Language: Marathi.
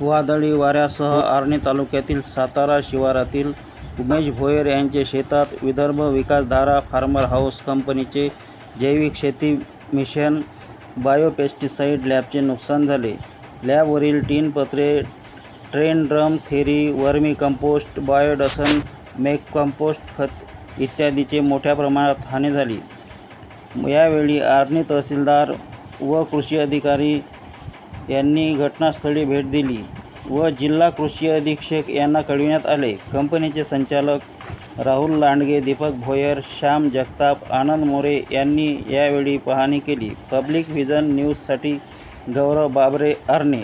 वादळी वाऱ्यासह आर्णी तालुक्यातील सातारा शिवारातील उमेश भोयर यांचे शेतात विदर्भ विकासधारा फार्मर हाऊस कंपनीचे जैविक शेती मिशन बायोपेस्टिसाईड लॅबचे नुकसान झाले. लॅबवरील टीन पत्रे ट्रेन ड्रम थेरी वर्मी कंपोस्ट बायोडसन मेक कंपोस्ट खत इत्यादीचे मोठ्या प्रमाणात हानी झाली. यावेळी आर्णी तहसीलदार व कृषी अधिकारी यांनी घटनास्थळी भेट दिली व जिल्हा कृषी अधीक्षक यांना कळविण्यात आले. कंपनीचे संचालक राहुल लांडगे दीपक भोयर श्याम जगताप आनंद मोरे यांनी यावेळी पाहणी केली. पब्लिक व्हिजन न्यूजसाठी गौरव बाबरे आर्णे